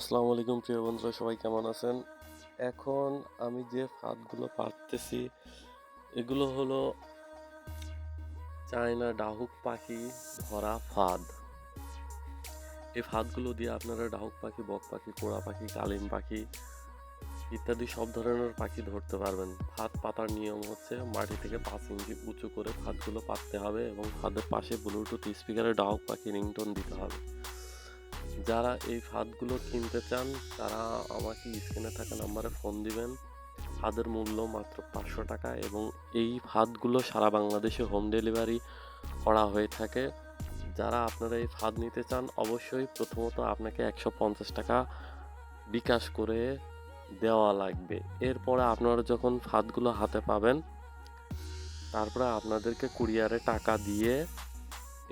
আসসালামু আলাইকুম, প্রিয় বন্ধুরা, সবাই কেমন আছেন? এখন আমি যে ফাঁদগুলো পারতেছি এগুলো হলো চায়না ডাহুক পাখি ধরা ফাঁদ। এই ফাঁদগুলো দিয়ে আপনারা ডাহুক পাখি, বক পাখি, কোড়া পাখি, কালিম পাখি ইত্যাদি সব ধরনের পাখি ধরতে পারবেন। ফাঁদ পাতার নিয়ম হচ্ছে মাটি থেকে পাঁচ ইঞ্চি উঁচু করে ফাঁদগুলো পাততে হবে এবং ফাঁদের পাশে ব্লুটুথ স্পিকারে ডাহুক পাখি রিংটোন দিতে হবে। যারা এই ফাঁদগুলো কিনতে চান, তারা আমাকে স্ক্রিনে থাকা নাম্বারে ফোন দিবেন। ফাঁদের মূল্য মাত্র পাঁচশো টাকা এবং এই ফাঁদগুলো সারা বাংলাদেশে হোম ডেলিভারি করা হয়ে থাকে। যারা আপনারা এই ফাঁদ নিতে চান, অবশ্যই প্রথমত আপনাকে একশো পঞ্চাশ টাকা বিকাশ করে দেওয়া লাগবে। এরপরে আপনারা যখন ফাঁদগুলো হাতে পাবেন, তারপরে আপনাদেরকে কুরিয়ারে টাকা দিয়ে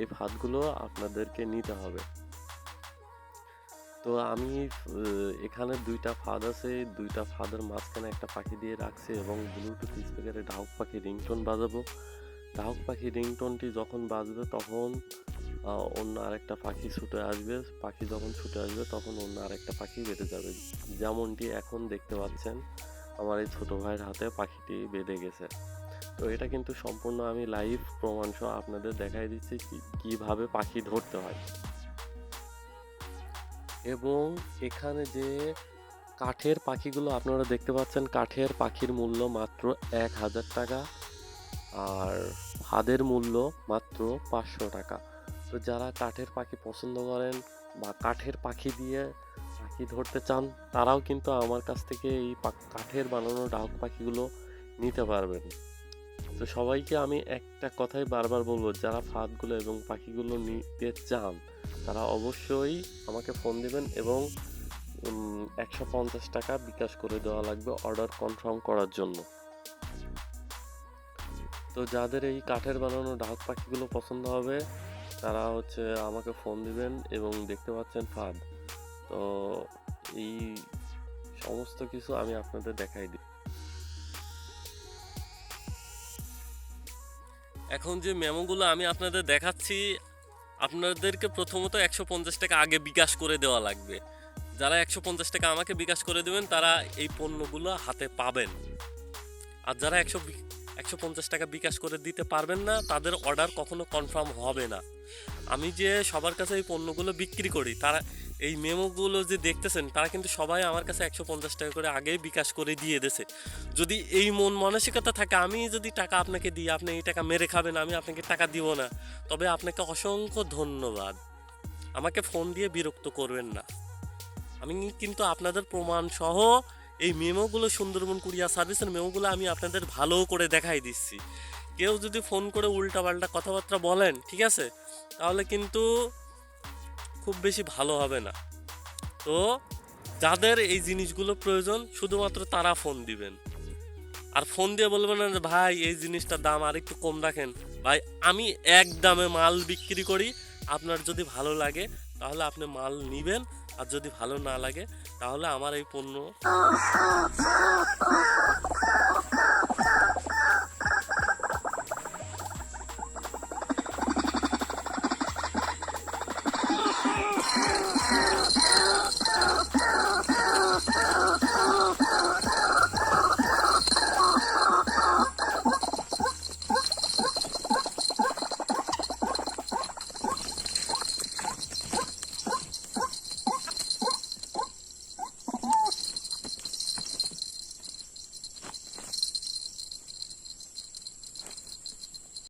এই ফাঁদগুলো আপনাদেরকে নিতে হবে। তো আমি এখানে দুইটা ফাঁদ আছে। দুইটা ফাঁদের মাঝখানে একটা পাখি দিয়ে রাখছি এবং ব্লুটুথ স্পিকারে ডাউক পাখি রিংটোন বাজাবো। ডাউক পাখি রিংটোনটি যখন বাজবে তখন অন্য আরেকটা পাখি ছুটে আসবে। পাখি যখন ছুটে আসবে তখন অন্য আরেকটা পাখি বেঁধে যাবে। যেমনটি এখন দেখতে পাচ্ছেন, আমার এই ছোটো ভাইয়ের হাতে পাখিটি বেঁধে গেছে। তো এটা কিন্তু সম্পূর্ণ আমি লাইভ প্রমাণ সহ আপনাদের দেখাই দিচ্ছি কীভাবে পাখি ধরতে হয়। এবং এখানে যে কাঠের পাখিগুলো আপনারা দেখতে পাচ্ছেন, কাঠের পাখির মূল্য মাত্র এক হাজার টাকা আর হাদের মূল্য মাত্র পাঁচশো টাকা। তো যারা কাঠের পাখি পছন্দ করেন বা কাঠের পাখি দিয়ে পাখি ধরতে চান, তারাও কিন্তু আমার কাছ থেকে এই কাঠের বানানো ডাক পাখিগুলো নিতে পারবেন। তো সবাইকে আমি একটা কথাই বারবার বলব, যারা ফাঁদগুলো এবং পাখিগুলো নিতে চান তারা অবশ্যই আমাকে ফোন দিবেন এবং একশো পঞ্চাশ টাকা বিকাশ করে দেওয়া লাগবে অর্ডার কনফার্ম করার জন্য। তো যাদের এই কাঠের বানানো ডাক পাখিগুলো পছন্দ হবে, তারা হচ্ছে আমাকে ফোন দিবেন এবং দেখতে পাচ্ছেন ফাঁদ। তো এই সমস্ত কিছু আমি আপনাদের দেখাই দিই। এখন যে মেমোগুলো আমি আপনাদের দেখাচ্ছি আপনাদেরকে প্রথমত একশো পঞ্চাশ টাকা আগে বিকাশ করে দেওয়া লাগবে। যারা একশো পঞ্চাশ টাকা আমাকে বিকাশ করে দেবেন, তারা এই পণ্যগুলো হাতে পাবেন। আর যারা একশো একশো পঞ্চাশ টাকা বিকাশ করে দিতে পারবেন না, তাদের অর্ডার কখনো কনফার্ম হবে না। আমি যে সবার কাছে এই পণ্যগুলো বিক্রি করি, তারা, এই মেমোগুলো যে দেখতেছেন, তারা কিন্তু সবাই আমার কাছে একশো পঞ্চাশ টাকা করে আগেই বিকাশ করে দিয়ে দেছে যদি এই মন মানসিকতা থাকে, আমি যদি টাকা আপনাকে দিই, আপনি এই টাকা মেরে খাবেন, আমি আপনাকে টাকা দিব না। তবে আপনাকে অসংখ্য ধন্যবাদ। আমাকে ফোন দিয়ে বিরক্ত করবেন না। আমি কিন্তু আপনাদের প্রমাণ সহ এই মেমোগুলো সুন্দরবন কুরিয়ার সার্ভিসের মেমোগুলো আমি আপনাদের ভালো করে দেখাই দিচ্ছি। কেউ যদি ফোন করে উল্টাপাল্টা কথাবার্তা বলেন, ঠিক আছে? তাহলে কিন্তু খুব বেশি ভালো হবে না। তো যাদের এই জিনিসগুলো প্রয়োজন, শুধুমাত্র তারা ফোন দিবেন। আর ফোন দিয়ে বলবেন না ভাই, এই জিনিসটার দাম আর একটু কম রাখেন। ভাই, আমি এক দামে মাল বিক্রি করি, আপনার যদি ভালো লাগে, তাহলে আপনি মাল নিবেন, আর যদি ভালো না লাগে, তাহলে আমার এই পণ্য